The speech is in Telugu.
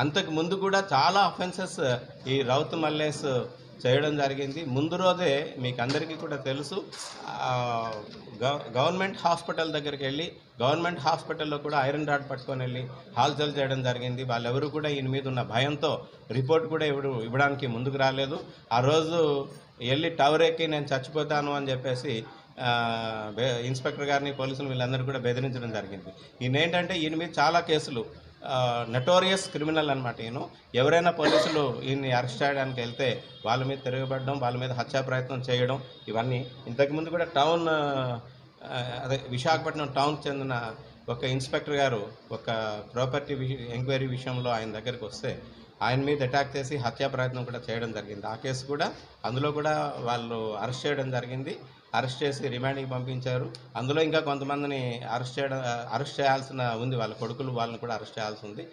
అంతకు ముందు కూడా చాలా అఫెన్సెస్ ఈ రౌత్ మల్లేస్ చేయడం జరిగింది. ముందు రోజే మీకు అందరికీ కూడా తెలుసు గవర్నమెంట్ హాస్పిటల్ దగ్గరికి వెళ్ళి గవర్నమెంట్ హాస్పిటల్లో కూడా ఐరన్ రాడ్ పట్టుకొని వెళ్ళి హాల్చల్ చేయడం జరిగింది. వాళ్ళెవరు కూడా ఈయన మీద ఉన్న భయంతో రిపోర్ట్ కూడా ఇవ్వడు ఇవ్వడానికి ముందుకు రాలేదు. ఆ రోజు వెళ్ళి టవర్ ఎక్కి నేను చచ్చిపోతాను అని చెప్పేసి ఇన్స్పెక్టర్ గారిని పోలీసులు వీళ్ళందరూ కూడా బెదిరించడం జరిగింది. ఈయన ఏంటంటే ఈయన మీద చాలా కేసులు నటోరియస్ క్రిమినల్ అనమాట ఈయన. ఎవరైనా పోలీసులు ఈయన్ని అరెస్ట్ చేయడానికి వెళ్తే వాళ్ళ మీద తిరగబడడం వాళ్ళ మీద హత్యా ప్రయత్నం చేయడం ఇవన్నీ. ఇంతకుముందు కూడా టౌన్ అదే విశాఖపట్నం టౌన్కి చెందిన ఒక ఇన్స్పెక్టర్ గారు ఒక ప్రాపర్టీ ఎంక్వైరీ విషయంలో ఆయన దగ్గరికి వస్తే ఆయన మీద అటాక్ చేసి హత్యా ప్రయత్నం కూడా చేయడం జరిగింది. ఆ కేసు కూడా అందులో కూడా వాళ్ళు అరెస్ట్ చేయడం జరిగింది. అరెస్ట్ చేసి రిమాండ్కి పంపించారు. అందులో ఇంకా కొంతమందిని అరెస్ట్ చేయడం అరెస్ట్ చేయాల్సిన ఉంది. వాళ్ళ కొడుకులు వాళ్ళని కూడా అరెస్ట్ చేయాల్సి ఉంది.